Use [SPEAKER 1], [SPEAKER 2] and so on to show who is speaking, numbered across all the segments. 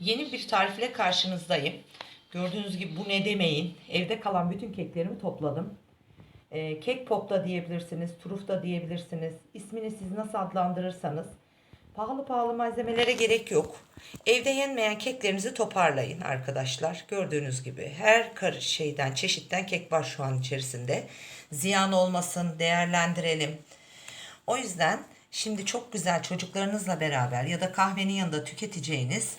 [SPEAKER 1] Yeni bir tarifle karşınızdayım. Gördüğünüz gibi bu ne demeyin. Evde kalan bütün keklerimi topladım. Ee, kek pop da diyebilirsiniz, turuf da diyebilirsiniz. İsmini siz nasıl adlandırırsanız. Pahalı pahalı malzemelere gerek yok. Evde yenmeyen keklerinizi toparlayın arkadaşlar. Gördüğünüz gibi her şeyden, çeşitten kek var şu an içerisinde. Ziyan olmasın, değerlendirelim. O yüzden şimdi çok güzel çocuklarınızla beraber ya da kahvenin yanında tüketeceğiniz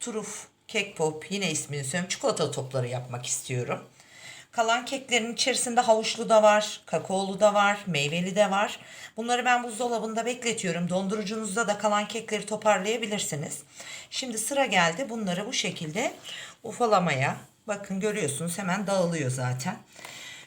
[SPEAKER 1] turuf, kek pop yine ismini söyleyeyim çikolata topları yapmak istiyorum. Kalan keklerin içerisinde havuçlu da var, kakaolu da var, meyveli de var. Bunları ben buzdolabında bekletiyorum. Dondurucunuzda da kalan kekleri toparlayabilirsiniz. Şimdi sıra geldi bunları bu şekilde ufalamaya. Bakın görüyorsunuz hemen dağılıyor zaten.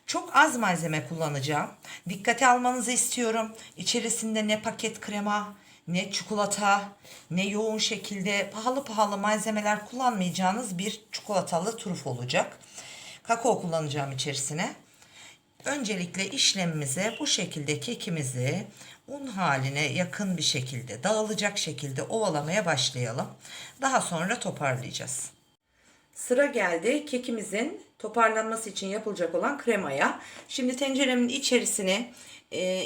[SPEAKER 1] Çok az malzeme kullanacağım. Dikkate almanızı istiyorum. İçerisinde ne paket krema, ne çikolata, ne yoğun şekilde pahalı pahalı malzemeler kullanmayacağınız bir çikolatalı turuf olacak. Kakao kullanacağım içerisine. Öncelikle işlemimize bu şekilde kekimizi un haline yakın bir şekilde dağılacak şekilde ovalamaya başlayalım. Daha sonra toparlayacağız. Sıra geldi kekimizin toparlanması için yapılacak olan kremaya. Şimdi tenceremin içerisine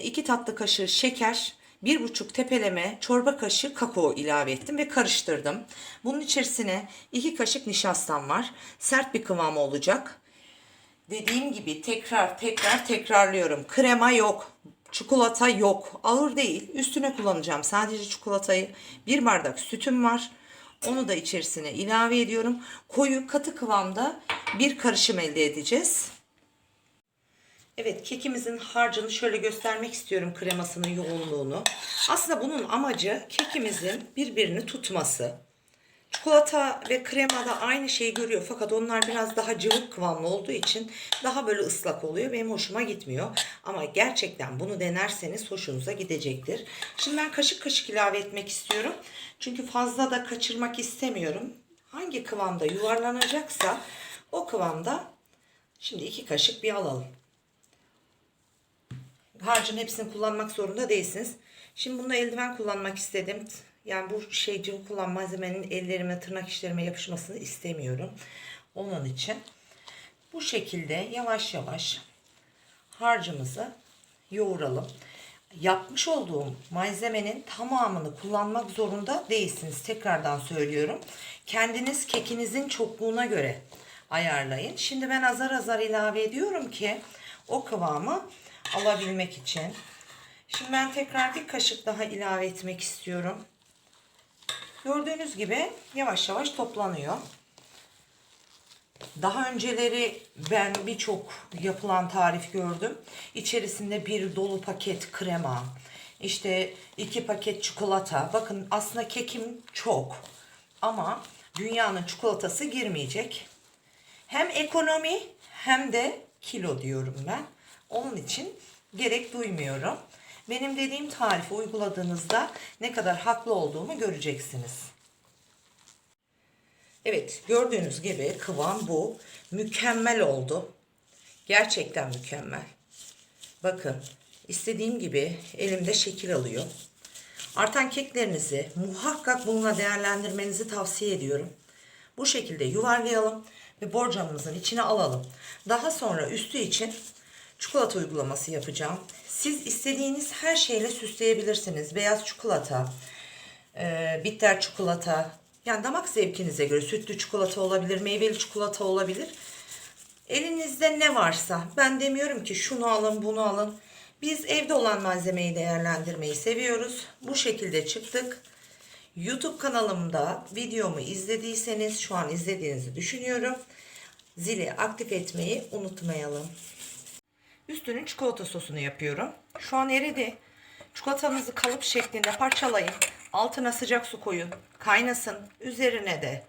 [SPEAKER 1] 2 tatlı kaşığı şeker, 1,5 tepeleme çorba kaşığı kakao ilave ettim ve karıştırdım. Bunun içerisine 2 kaşık nişastam var. Sert bir kıvamı olacak. Dediğim gibi tekrar tekrar tekrarlıyorum. Krema yok. Çikolata yok. Ağır değil. Üstüne kullanacağım sadece çikolatayı. Bir bardak sütüm var. Onu da içerisine ilave ediyorum. Koyu katı kıvamda bir karışım elde edeceğiz. Evet kekimizin harcını şöyle göstermek istiyorum kremasının yoğunluğunu. Aslında bunun amacı kekimizin birbirini tutması. Çikolata ve krema da aynı şeyi görüyor fakat onlar biraz daha cıvık kıvamlı olduğu için daha böyle ıslak oluyor. Benim hoşuma gitmiyor. Ama gerçekten bunu denerseniz hoşunuza gidecektir. Şimdi ben kaşık kaşık ilave etmek istiyorum. Çünkü fazla da kaçırmak istemiyorum. Hangi kıvamda yuvarlanacaksa o kıvamda şimdi iki kaşık bir alalım. Harcın hepsini kullanmak zorunda değilsiniz. Şimdi bunda eldiven kullanmak istedim. Yani bu şey cıvık olan malzemenin ellerime, tırnak işlerime yapışmasını istemiyorum. Onun için bu şekilde yavaş yavaş harcımızı yoğuralım. Yapmış olduğum malzemenin tamamını kullanmak zorunda değilsiniz. Tekrardan söylüyorum. Kendiniz kekinizin çokluğuna göre ayarlayın. Şimdi ben azar azar ilave ediyorum ki o kıvamı alabilmek için. Şimdi ben tekrar bir kaşık daha ilave etmek istiyorum. Gördüğünüz gibi yavaş yavaş toplanıyor. Daha önceleri ben birçok yapılan tarif gördüm. İçerisinde bir dolu paket krema, işte iki paket çikolata. Bakın aslında kekim çok ama dünyanın çikolatası girmeyecek. Hem ekonomi hem de kilo diyorum ben. Onun için gerek duymuyorum. Benim dediğim tarifi uyguladığınızda ne kadar haklı olduğumu göreceksiniz. Evet gördüğünüz gibi kıvam bu. Mükemmel oldu. Gerçekten mükemmel. Bakın istediğim gibi elimde şekil alıyor. Artan keklerinizi muhakkak bununla değerlendirmenizi tavsiye ediyorum. Bu şekilde yuvarlayalım ve borcamımızın içine alalım. Daha sonra üstü için çikolata uygulaması yapacağım. Siz istediğiniz her şeyle süsleyebilirsiniz. Beyaz çikolata, e, bitter çikolata, yani damak zevkinize göre sütlü çikolata olabilir, meyveli çikolata olabilir. Elinizde ne varsa ben demiyorum ki şunu alın bunu alın. Biz evde olan malzemeyi değerlendirmeyi seviyoruz. Bu şekilde çıktık. YouTube kanalımda videomu izlediyseniz şu an izlediğinizi düşünüyorum. Zili aktif etmeyi unutmayalım. Üstünün çikolata sosunu yapıyorum. Şu an eridi. Çikolatanızı kalıp şeklinde parçalayın. Altına sıcak su koyun. Kaynasın. Üzerine de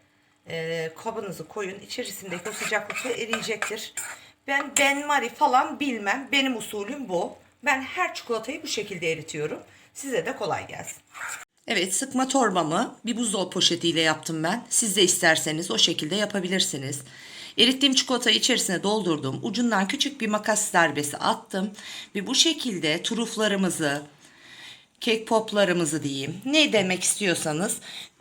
[SPEAKER 1] e, kabınızı koyun. İçerisindeki o sıcaklıkta eriyecektir. Ben benmari falan bilmem. Benim usulüm bu. Ben her çikolatayı bu şekilde eritiyorum. Size de kolay gelsin. Evet sıkma torbamı bir buzdolabı poşetiyle yaptım ben. Siz de isterseniz o şekilde yapabilirsiniz. Erittiğim çikolatayı içerisine doldurdum. Ucundan küçük bir makas darbesi attım. Ve bu şekilde turuflarımızı, kek poplarımızı diyeyim. Ne demek istiyorsanız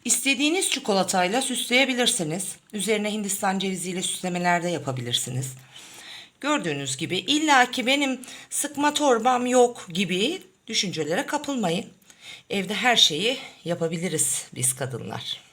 [SPEAKER 1] istediğiniz çikolatayla süsleyebilirsiniz. Üzerine Hindistan ceviziyle süslemeler de yapabilirsiniz. Gördüğünüz gibi illaki benim sıkma torbam yok gibi düşüncelere kapılmayın. Evde her şeyi yapabiliriz biz kadınlar.